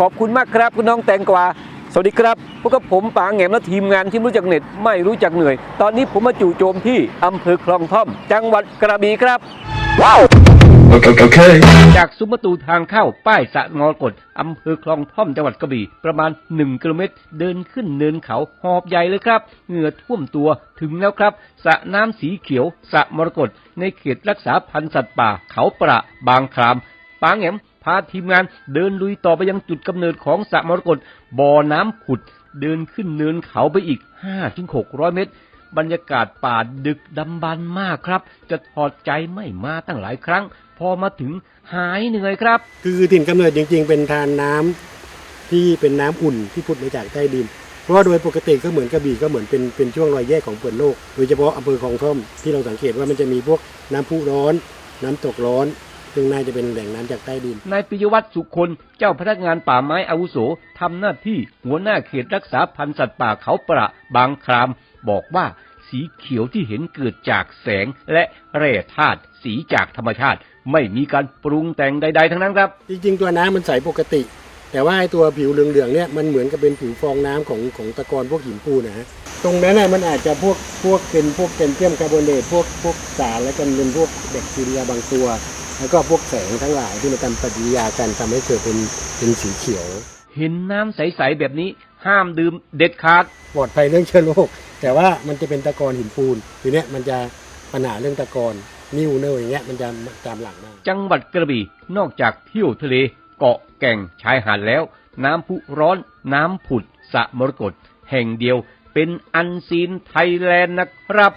ขอบคุณมากครับ คุณน้องแตงกวา สวัสดีครับพวกกับผมป๋าแหงมและทีมงานที่ไม่รู้จักเหน็ดไม่รู้จักเหนื่อย ตอนนี้ผมมาจู่โจมที่อำเภอคลองท่อม จังหวัดกระบี่ครับ Okay. okay. จากซุ้มประตูทางเข้าป้ายสระงอกดอำเภอคลองท่อมจังหวัดกระบี่ประมาณ 1 กิโลเมตร เดินขึ้นเนินเขาหอบใหญ่เลยครับ เหงื่อท่วมตัวถึงแล้วครับสระน้ำสีเขียวสระมรกตในเขตรักษาพันธุ์สัตว์ป่าเขาประบางครามปางแหม พาทีมงานเดินลุยต่อไปยังจุดกำเนิดของสระมรกตบ่อน้ำผุด เดินขึ้นเนินเขาไปอีก5-600เมตร บรรยากาศป่าดึกดำบรรพ์มากครับ จะถอดใจไม่มาตั้งหลายครั้ง พอมาถึงหายเหนื่อยครับ คือถิ่นกำเนิดจริง ๆ เป็นทานน้ำที่เป็นน้ำอุ่นที่พุดมาจากใต้ดินเพราะว่าโดยปกติก็เหมือนกระบี่ก็เหมือนเป็นเป็นช่วงรอยแยกของเปลือกโลก โดยเฉพาะอำเภอคลองท่อมที่เราสังเกตว่ามันจะมีพวกน้ำพุร้อน น้ำตกร้อน ซึ่งน่าจะเป็นแหล่งน้ำจากใต้ดิน นายปิยวัฒน์สุคน เจ้าพนักงานป่าไม้อาวุโสทำหน้าที่หัวหน้าเขตรักษาพันธุ์สัตว์ป่าเขาประบางคราม บอกว่าสีเขียวที่เห็นเกิดจากแสงและแร่ธาตุสีจากธรรมชาติ ไม่มีการปรุงแต่งใด ๆ ทั้งนั้นครับ จริงๆ ตัวน้ำมันใสปกติ แต่ว่าไอ้ตัวผิวเหลืองๆเนี่ยมันเหมือนกับเป็นผิวฟองน้ำของของตะกอนพวกหินปูนนะฮะตรงนั้นน่ะมันอาจจะพวกพวกเป็นพวกแคลเซียมคาร์บอเนตพวกพวกสารและกันเป็นพวกแบคทีเรียบางตัว แล้วก็พวกแสงทั้งหลายที่มันทำปฏิกิริยากันทำให้เกิดเป็นเป็นสีเขียว เห็นน้ำใสๆแบบนี้ห้ามดื่มเด็ดขาดปลอดภัยเรื่องเชื้อโรคแต่ว่ามันจะเป็นตะกอนหินปูนทีเนี้ยมันจะปัญหาเรื่องตะกอนนิ่วเนยอย่างเงี้ยมันจะตามหลังมาจังหวัดกระบี่นอกจากเที่ยวทะเลเกาะแก่งชายหาดแล้ว น้ำพุร้อนน้ำผุดสระมรกตแห่งเดียวเป็นอันซีนไทยแลนด์นะครับ